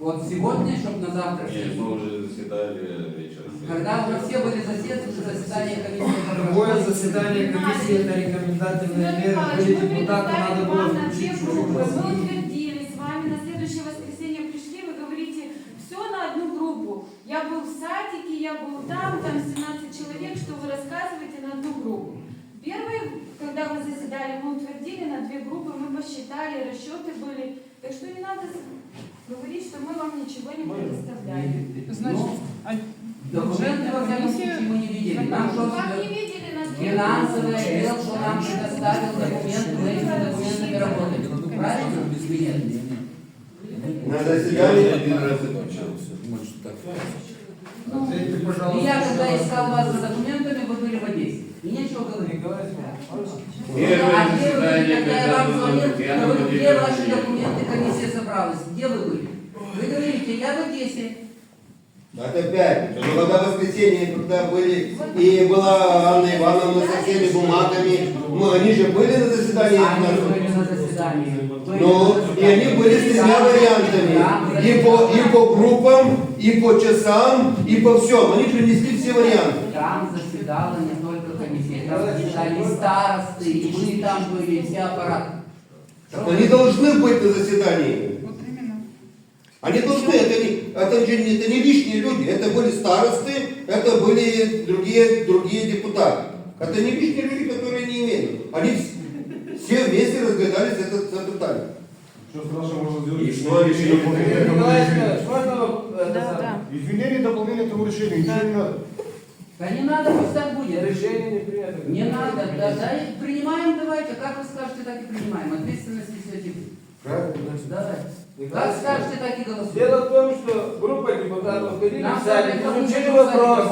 Вот сегодня, чтобы на завтра. Нет, мы уже заседали вечером. Когда уже все были засед- заседания комиссии. прошло. заседание комиссии это рекомендательные меры. Были мы депутаты, надо было вам на две включить. Мы утвердили с вами, на следующее воскресенье пришли, вы говорите, все на одну группу. Я был в садике, я был там, там 17 человек, что вы рассказываете на одну группу. Первый, когда вы заседали, мы утвердили на две группы, мы посчитали, расчеты были. Так что не надо говорить, что мы вам ничего не предоставляем. Ну, документы, во всяком случае, мы не видели. Нам что Как не видели группы? отдел, что нам предоставил документы, мы этими документами работали. Правильно? Или нет? На Я заседании один раз. Ответьте, И пожалуйста. я, когда искал вас за документами, вы были в Одессе. И нечего говорить. Первое А заседание, когда я когда вам было звонил, Татьяна говорю, где ваши Владимировна. документы, комиссия собралась, где вы были? Вы я в Одессе. Это опять. Но когда в воскресенье, когда были, и была Анна Ивановна со всеми бумагами, ну, они же были на заседании. Они были на заседании. Ну, и они были с тремя Да, вариантами. И по, и по группам, и по часам, и по всем. Они принесли все варианты. Там заседала не только комиссия, там заседали старосты, и мы там были, и все аппараты. Так они должны быть на заседании. Они должны, это не, это, же не- это не лишние люди, это были старосты, это были другие, другие депутаты. Это не лишние люди, которые не имеют. Они вс- все вместе разглядались этот, этот. Что страшно можно сделать? И что решили? Николаевна, можно это Да, самое? да. Изменение и дополнение этому решению, ничего не надо. Да не надо, пусть так будет. Решение не принято. Не надо, да, да, принимаем давайте, как вы скажете, так и принимаем. Ответственность несете. Правильно? Давайте. Как скажете, так и голосуем. Дело в том, что группа депутатов ходили Нам в садик, это изучили вопрос.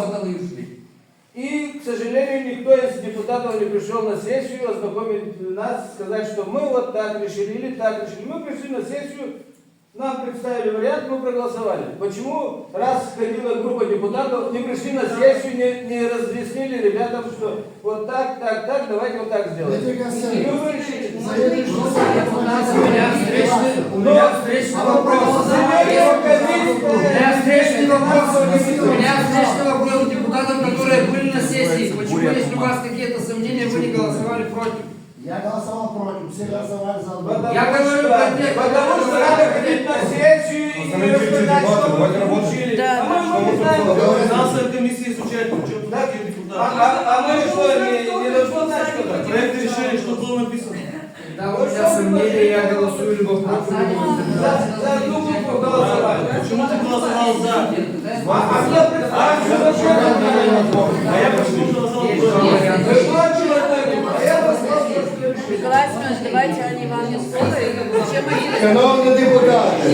И, к сожалению, никто из депутатов не пришел на сессию ознакомить нас, сказать, что мы вот так решили или так решили. Мы пришли на сессию, нам представили вариант, мы проголосовали. Почему, раз ходила группа депутатов, не пришли на сессию, не, не разъяснили ребятам, что вот так, так, так, давайте вот так сделаем. И мы решили. У меня встречный вопрос. У меня встречный вопрос. У меня встречный вопрос к депутатам, которые были на сессии. Почему, если у вас какие-то сомнения, вы не голосовали против? Я голосовал против, все голосовали за Потому Я говорю что- про тех, Потому что надо ходить на сессию и рассказать, что мы получили. Да, А мы, не знаем, Поговорим. что комиссии изучают, Да? такие А, депутаты. а, а мы что, не, должны знать, что там? Проект решения, что было написано. Да, у меня сомнения, я голосую либо против, За, за одну группу голосовали. Почему ты голосовал за? А, а? А я почему голосовал против? вариант. Вы плачете, а я вас слушаю. Николай Семенович, давайте Анне Ивановне слово. и Чем мы Шановні депутати,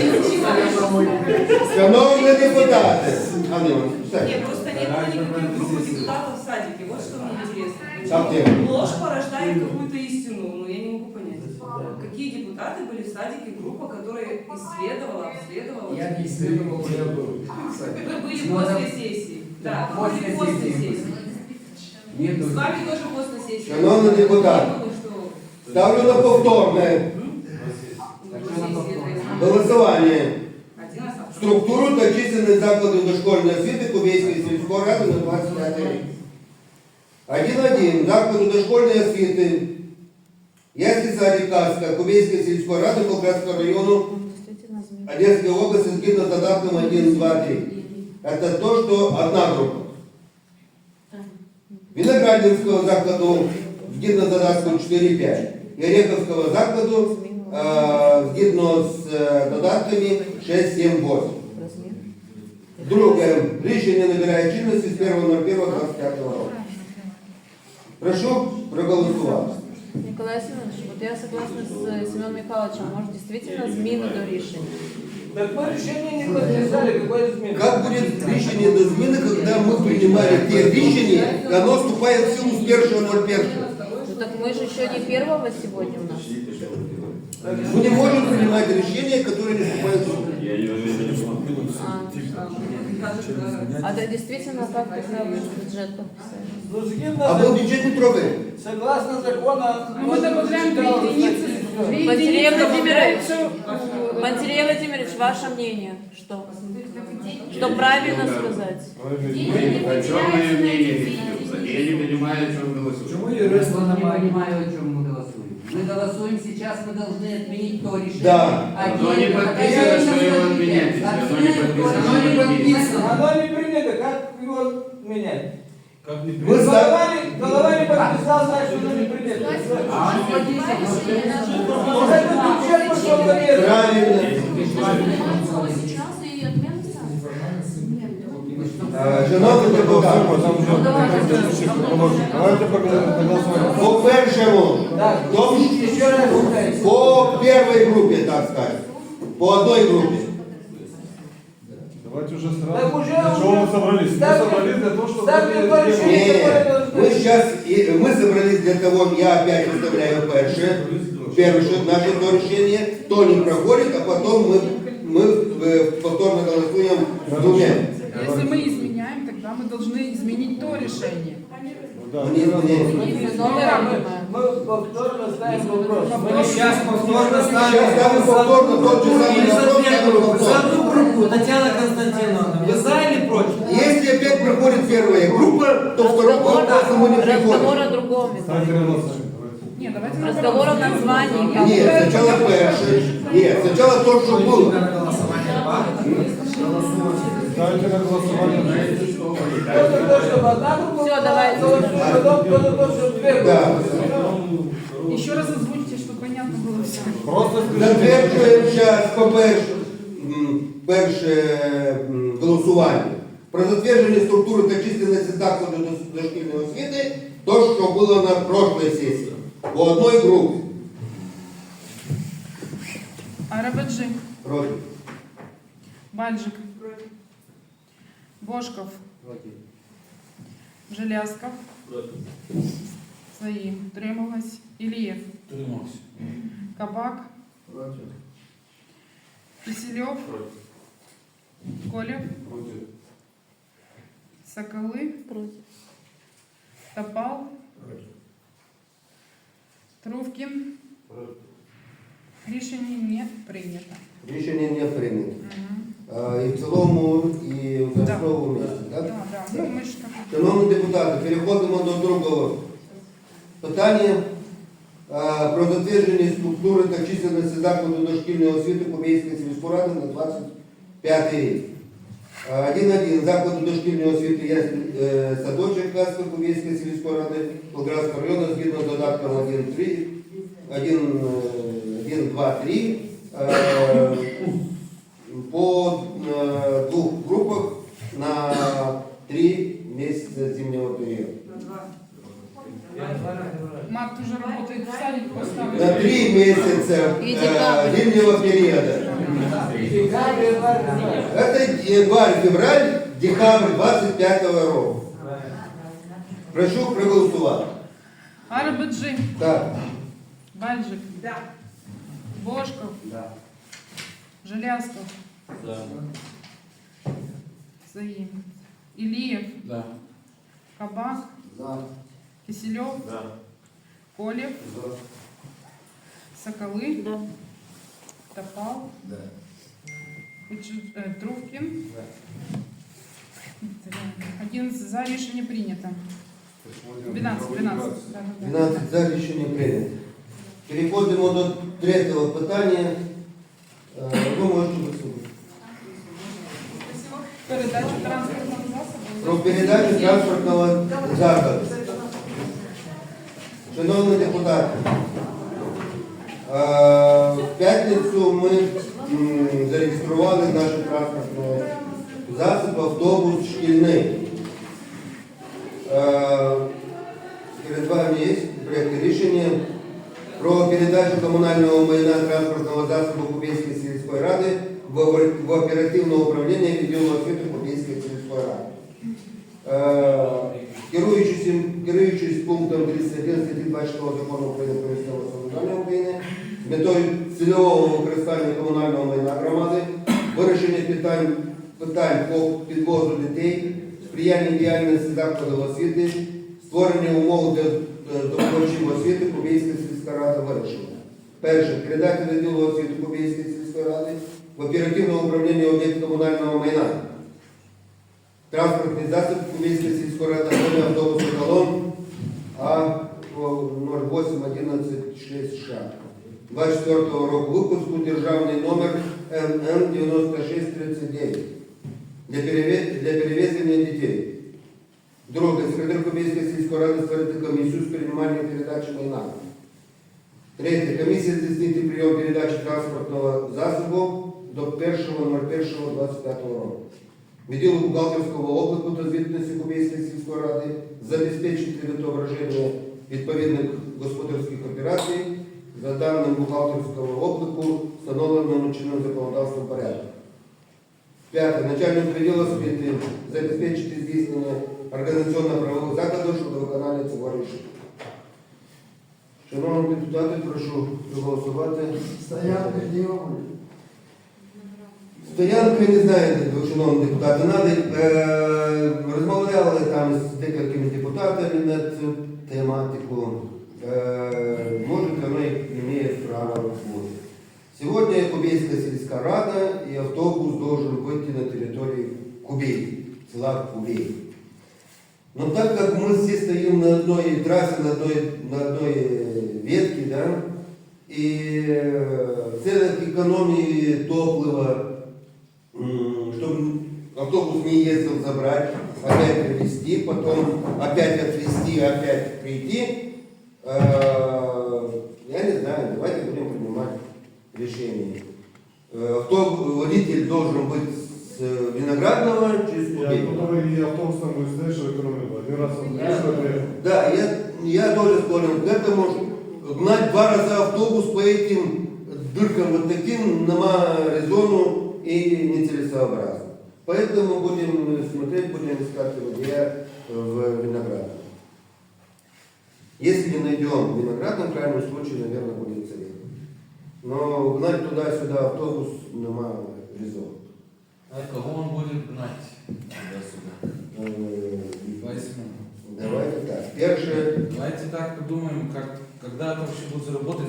шановні депутати. Анна Івановна, сядь. Нет, просто не было никаких групп депутатов в садике. Вот что мне интересно. Как Почему тебе? ложь порождает какую-то истину? Ну, я не могу понять. Какие депутаты были в садике, группа, которая исследовала, обследовала? Я не исследовал, я был. Вы были Ну, после это- сессии. Да, вы После были после сессии. сессии. Нету. С вами тоже после сессии. Шановні депутати. Не было, что Ставлю на повторне до сессии это я знаю. голосування. Один раз а Структуру та численність закладів дошкольної освіти Кубейської сільської ради на 25 рік. 1.1. Закладу дошкольної освіти Ясні садик Каска Кубейської сільської ради Болградського району действительно зміни? Одесской области згідно з додатком 1, 2, 3. Это то, что одна группа. Виноградинского закладу згідно з додатком 4, 5. І Ореховського закладу е, згідно з е, додатками 6, 7, 8. Розмір? Друге. Рішення набирає чинності з 1.01.25 року. Прошу проголосувати. Николай Семенович, вот я согласна с Семеном Михайловичем, может действительно зміни до рішення. Так мы решение не подписали, какой измены? Как будет решение до зміни, когда мы принимали те решения, и оно вступает в силу с 1.01? Ну так мы же еще не первого сегодня у нас. Мы не можем принимать решения, которые не вступают в силу. Я не знаю. А, а да, действительно, как тогда вы бюджет подписали? Ну, А был бюджет не трогаем. Согласно закону, Мы добавляем две единицы Пантелей Владимирович, Пантелей Владимирович, ваше мнение, что? Что правильно сказать? О чем мое мнение? Я не понимаю, о чем голосуют. Чому Я не понимаю, о чем мы голосуем. Мы голосуем сейчас, мы должны отменить то решение. Да. Оно не подписано, что его отменять, оно не подписано. Оно не подписано. Оно не принято, как его менять? Как не Мы за- Голова подписал, значит, оно не. А он подписывал. Уже этот бюджет пошел аренду. Правильно. Шановні депутати, Давайте проголосуем. по першому, Так, по первой группе, так сказать, по одной группе. Уже сразу. Так уже- Для чего мы собрались? Мы Ставьте- собрались для того, чтобы... ставьте сделать. решения. Не, мы сейчас, и мы собрались для того, я опять выставляю перше, первое наше то решение, то не проходит, а потом мы, мы э, повторно голосуем с двумя. Если мы изменяем, тогда мы должны изменить то решение. Ну да. Мне изменяется. Да, мы, повторно ставим вопрос. Мы сейчас повторно ставим. Сейчас ставим повторно тот же самый вопрос, ставим за одну группу. Татьяна Константиновна, вы за или против? Если опять проходит первая группа, то второй вопрос ему не разговор приходит. о другом. Голосование. давайте. Разговор о названии. Нет, сначала перший. Нет, сначала то, что было. Ставьте на голосование. Кто за то, чтобы одна группа Всё, была, давайте. голосуем, потом кто за то, чтобы две группы. Да. Еще раз озвучите, чтобы понятно было все. Просто скажите. Затверджуємо зараз по перше, м, перше м, голосування. Про затвердження структури та численності закладу дос- дошкільної освіти, то, що було на прошлій сесії. По одній групі. Арабаджи, Проти. Бальжик, Бошков, Желязков, Свои, Тремовась, Ильев, Кабак, Киселев, Колев, Соколы, Против. Топал, Трувкин. Рішення не прийнято. Рішення не прийнято. Мгм. А, І в цілому, і в Да. основному місці, так? Да, да. Ну, ми ж так. Шановні депутати, переходимо до другого питання про затвердження структури та чисельності закладу дошкільної освіти Побєйської сільської ради на 25 рік. А, 1.1. Закладу дошкільної освіти є е, садочок Каспи Побєйської сільської ради Болградського району згідно з додатком 1.3, 1, 1, 2, 3 е, по е, двох групах на месяца зимнего периода. Март уже работает в садик, поставили. На три месяца э, зимнего периода. Декабрь, январь, февраль. Это январь-февраль, декабрь 25 року. Прошу проголосувати. Арабаджи, Так. Бальжик, Да. Бошков, Да. Желязков, Свои, Ильев, Да. Кабак, Киселев, Колев, Соколы, Да. Топал, Кучу- э, Трувкин. Один за решение принято. 12, 12. Да, да, да. 12 за рішення прийнято. Переходимо до третього питання. Е, Ви можете висловити. Передачу транспортного засобу. Про передачу транспортного засобу. Шановні депутати, е, в п'ятницю ми зареєстрували наш транспортний засіб автобус шкільний. Е, Перед вами є проєкт рішення про передачу комунального майна транспортного засобу Кубейської сільської ради в оперативне управління відділу освіти Кубейської сільської ради. Е, Керуючись, пунктом 31 статті 26 закону України про місцеве самоврядування України, з метою цільового використання комунального майна громади, вирішення питань, питань по підвозу дітей, сприяння діяльності закладів освіти, створення умов для е, освіти Кубейська сільська рада вирішення. Перше, передати відділу освіти Кубійської сільської ради в оперативне управління об'єктів комунального майна. Транспортний засіб Кубійської сільської ради, автобусний колон А 081166 24 року випуску державний номер МН 9639 для, переве- для перевезення дітей. Друге, секретар Кубійської сільської ради створити комісію з приймання передачі майна. Третє, комісія здійснити прийом передачі транспортного засобу до 1.01.25 року. Відділу бухгалтерського обліку та звітності Кубійської сільської ради забезпечити відображення відповідних господарських операцій за даним бухгалтерського обліку, встановленому чинним законодавством порядку. П'яте. Начальник відділу освіти забезпечити здійснення організаційно-правових заходів щодо виконання цього рішення. Шановні депутати, прошу проголосувати. Стоянка где будет? Стоянка, не знаю, шановні депутати, надо, е, розмовляли там з декількома депутатами на цю тематику. Е, може, воно і має право бути. Сьогодні Кубейська сільська рада і автобус должен вийти на території Кубей, села Кубей. Но так как мы все стоим на одной трассе, на одной, на одной э, ветке, да, и э, в целях экономии топлива, м, чтобы автобус не ездил забрать, опять привезти, потом опять отвезти, опять прийти, э, я не знаю, давайте будем принимать решение. Э, Автобус, водитель должен быть с э, Виноградного через Я Кубей. который и автобус там будет, знаешь, что экономил. Один раз он приехал, приехал. Да, я, я тоже склонен к этому. Гнать два раза автобус по этим дыркам вот таким нема резону и нецелесообразно. Поэтому будем смотреть, будем искать водия в Виноградном. Если не найдем Виноградном, в крайнем случае, наверное, будет цель. Но гнать туда-сюда автобус нема резона. А кого он будет гнать туда-сюда? Э, Возьму. Давайте так. Первое, Давайте так подумаем, как, когда это вообще будет заработать.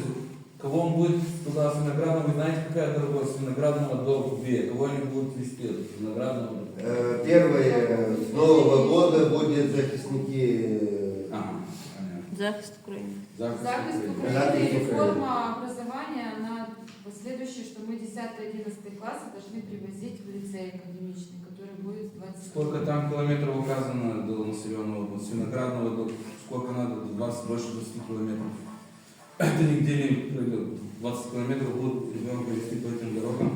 Кого он будет туда с виноградного, вы знаете, какая дорога с виноградного до Кубея? Кого они будут везти с виноградного? Э, Первое, с Нового года будет захисники э, Ага. Захист Украины. Захист Захист Украины. Захист Украины, реформа образования, она последующая, что мы 10-11 классы должны привозить в лицей академичный, который будет 20 Сколько там километров указано до населенного пункта? С виноградного до сколько надо? До 20, больше 20 километров. Это нигде не пройдет. 20 километров будут ребенка вести по этим дорогам.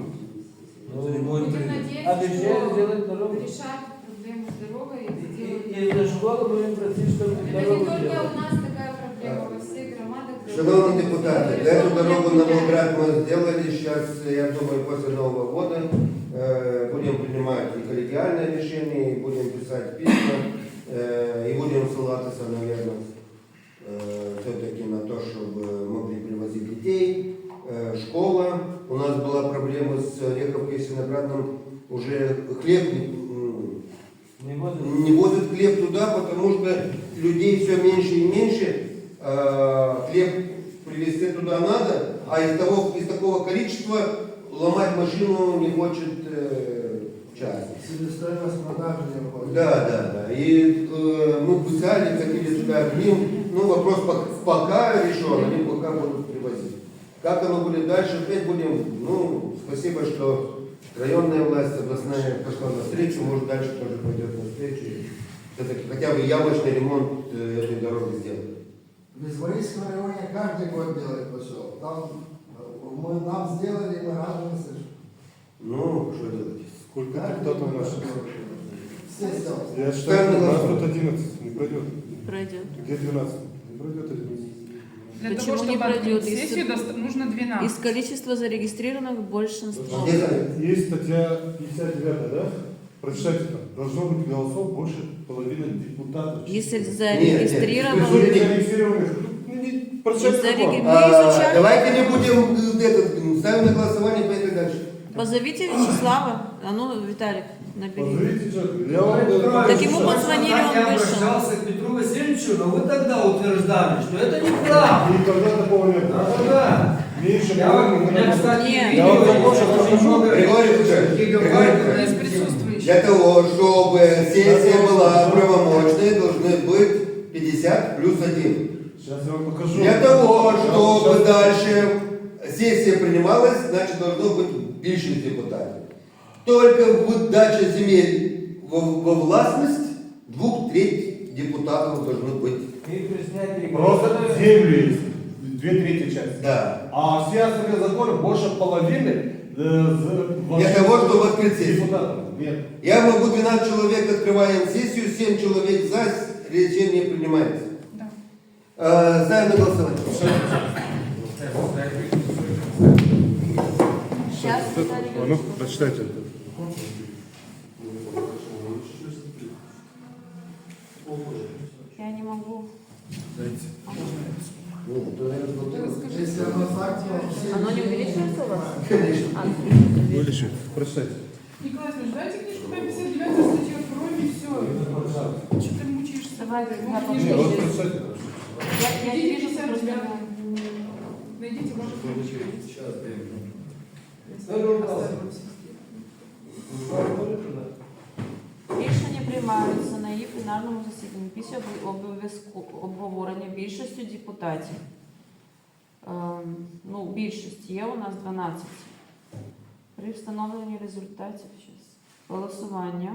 Это не будет Будем пройдет. надеяться, Обещали что сделать дорогу. решат проблему с дорогой и И сделают. из-за школы будем просить, чтобы Это не дорогу только сделали. у нас такая проблема, во всех громадах. Шановні депутати, эту дорогу на Реформа Волгоград мы сделали. Сейчас, я думаю, после Нового года э, будем принимать и коллегиальное решение, и будем писать письма, э, и будем ссылаться, наверное, все-таки на то, чтобы могли привозить детей. Э, школа. У нас была проблема с Ореховкой и Синоградом. Уже хлеб Не будет. не возят хлеб туда, потому что людей все меньше и меньше. Э, Хлеб привезти туда надо, а из, того, из такого количества ломать машину не хочет э, выходит. Да, да, да. И э, мы писали, хотели туда к ним. Ну, вопрос пок- пока решен, они пока будут привозить. Как оно будет дальше, опять будем, ну, спасибо, что районная власть, областная пошла навстречу, может дальше тоже пойдет навстречу. и Все-таки хотя бы ямочный ремонт э, этой дороги сделать. В Безборисском районе каждый год делает поселок. Там мы нам сделали, мы радуемся. Ну, что делать? Сколько депутатов год наших? Все сделали. Я считаю, что на у нас тут 11 не пройдет. Пройдет. Где 12? Не пройдет 11. Для Почему того, не чтобы пройдет? открыть сессию, доста- нужно Из 12. количества зарегистрированных большинство. Занят? Есть статья 59, да? Прочитайте там. Должно быть голосов больше половины депутатов. Если Нет, зарегистрирован... нет, Зарегистрированных. Ну, не- Прочитайте Из-за закон. реги- Мы А, изучали. давайте не будем э, этот, ставим на голосование, поехали дальше. Позовите Вячеслава. А ну, Виталик, набери. Позовите человека. Я вам Так ему Точно позвонили, так он Я вышел. обращался к Петру Васильевичу, но вы тогда утверждали, что это неправда. Никогда такого не было. Да-да-да. Не еще Я, половину у меня, кстати, Нет. Я вот видео такой есть, же очень покажу. много Григорий Петрович, гигабайт. Григорий Из присутствующих. Для того, чтобы сессия была правомочной, должны быть 50 плюс 1. Сейчас я вам покажу. Для того, Сейчас- чтобы сейчас- дальше сесія приймалась, значить должно бути більшість депутатів. Только выдача земель во, во властность двух треть депутатов должно быть. Просто землю есть. Две трети части. Да. А все остальные законы больше половины э, Для того, чтобы открыть сессию. депутатов. Нет. Я могу 12 человек, открываем сессию, 7 человек за, решение принимается. Да. Э, ставим на голосование. Сейчас, А ну, прочитайте Если оно так, то все... Оно не увеличивается у вас? Конечно. А, Вылечи. Прочитайте. Николай Иванович, дайте книжку по 59 статье крови, и все. Что ты мучаешься? Давай, Вот я книжка Не, вот прочитайте. Я, я вижу, что. Найдите, может, ключи. Рішення пленарному засіданні після обов- обов'язку обговорення більшістю депутатів. Ем, ну, більшість є у нас 12. При встановленні результатів щас, голосування.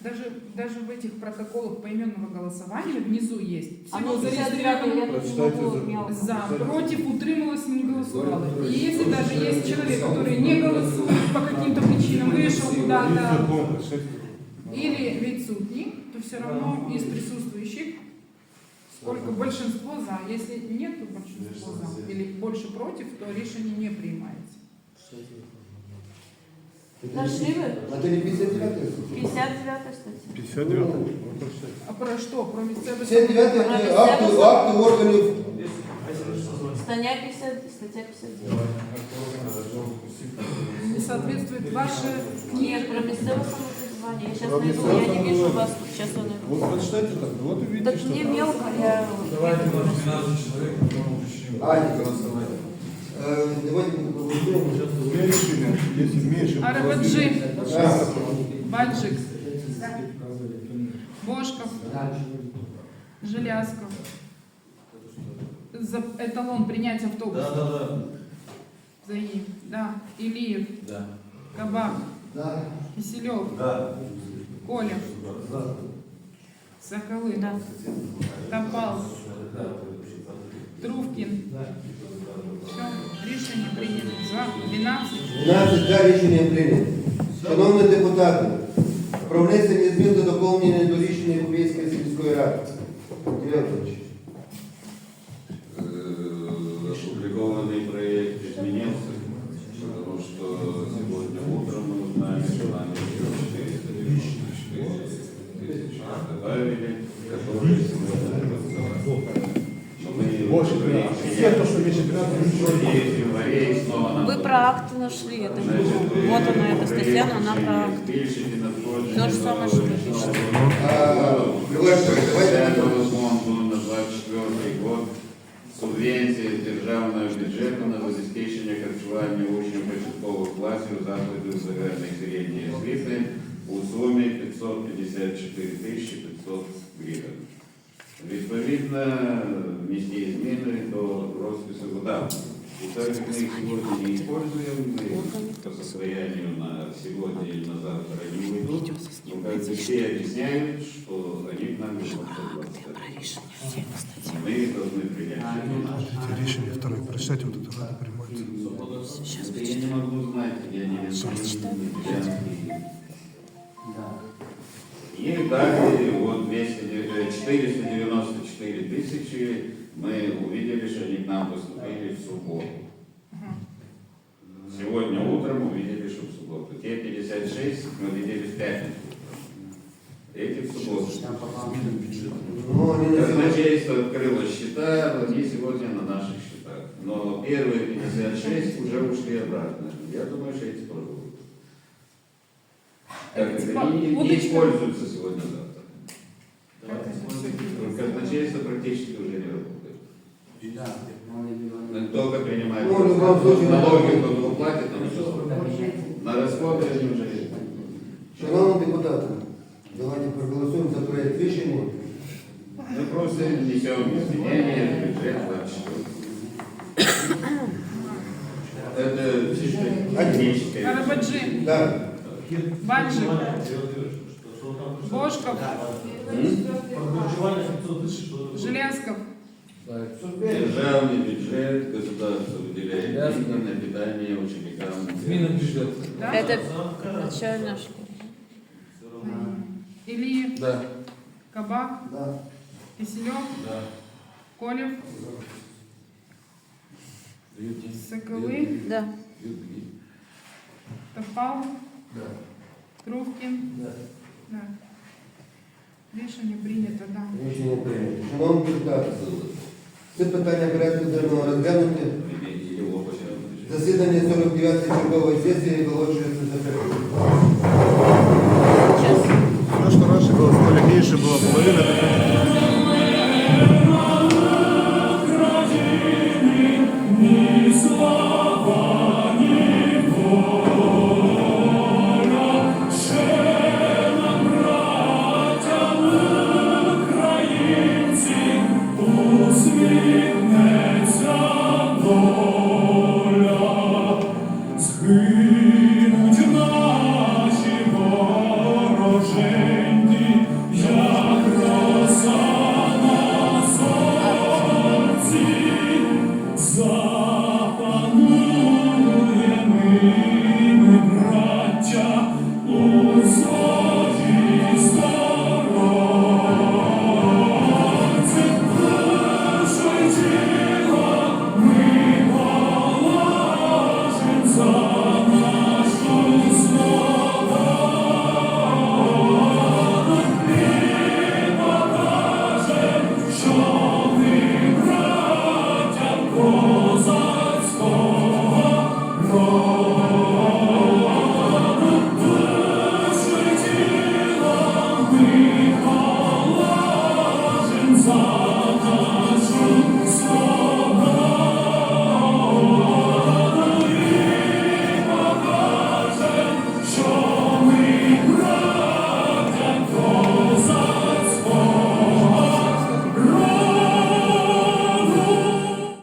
Даже, даже в этих протоколах поименного голосования внизу есть. А Всего ну, 59 зарегистрировано я тут не Прочитайте могу за- мелко. за, против, утрималась, не голосовала. И если даже есть человек, который не голосует по каким-то причинам, вышел Есть куда-то, закон, прочитайте. или відсутні, то все равно из присутствующих сколько большинство за. Если нет большинства за или больше против, то решение не принимается. Нашли ви? Это не 59 59 стаття. 59. Ну, прочитайте. А про что? Про місцеве 59 Про это місцеве акты, сам- акты органов. Стаття 50, стаття 59. не соответствует ваше Нет, про місцеве самоврядування. Я сейчас Про найду, місцеве я не вижу самоврядування. вас тут, сейчас он Вот прочитайте так, вот увидите, Так что мне там. мелко, я... Давайте вот 12 человек, потом решим. Аня. голосовать. Э, давайте мы. Две решения, если меньше. Арабаджи, А, Баджик, Бошков, Желязков. За эталон принять автобус. Да, да, да. Заим, да. Илиев, Да. Кабак, Да. Киселев, Да. Колев, Соколы, Да. Топал, Трувкин. Все, решение принято. За 12. 12 за рішення прийнято. Шановні депутати, про внесення змін та доповнення до рішення Європейської сільської ради. Кирило Больше в 13. Все, то, что меньше 13, ничего не январе, в январе и снова нам Вы про акты нашли, это не Значит, было. Вот она, эта статья, но она про акты. Збільшити надходження То ж саме, що ви пишете. А, Григорій Петрович, давайте Пятого фонду на 24 год субвенції з державного бюджету на забезпечення харчування учнів початкових класів закладів загальної середньої освіти у сумі 554 тисячі 500 гривень. Відповідно, внести измены до росписи вода. И так как мы их сегодня не используем, мы по состоянию на сегодня или на завтра не уйдут, но как бы все объясняют, что они к нам не Мы должны принять это решение. Второе, прочитайте вот это, надо принимать. Сейчас я не могу знать, я не знаю. Да. И так вот 200, 494 4 тысячи, мы увидели, что они к нам поступили в субботу. Сегодня утром увидели, что в субботу. Те 56 мы видели в пятницу. Эти в субботу. Ну, Казначейство открыло счета, они сегодня на наших счетах. Но первые 56 уже ушли обратно. Я думаю, что эти тоже будут. Так, э, они не, не используются сегодня-завтра. Как это всё делается? Казначейство практически уже не работает. Ну, Только принимает. Ну, в любом случае, налоги, кто не уплатит, он что? На расходы они уже Шановні депутати, давайте проголосуємо за проект рішення. Мы просто несем изменения в бюджет 24. Это чисто техническое. Карабаджи, Да. Банжик, Бошков, Харчування 500 тисяч, Железков, Державный бюджет государство выделяет деньги на питание ученикам. Зміна бюджету. да? Это начальная школа. Ильи, Да. Кабак, Да. Киселев, Да. Деньги. Соколы, Да. Топал, Трубкин. Да. Рішення прийнято, так. Да. Рішення прийнято. Шановні депутати, це питання порядку денного розглянути. Засідання 49-ї чергової сесії оголошується закритим. Наш хороший голос, полегніше було половина.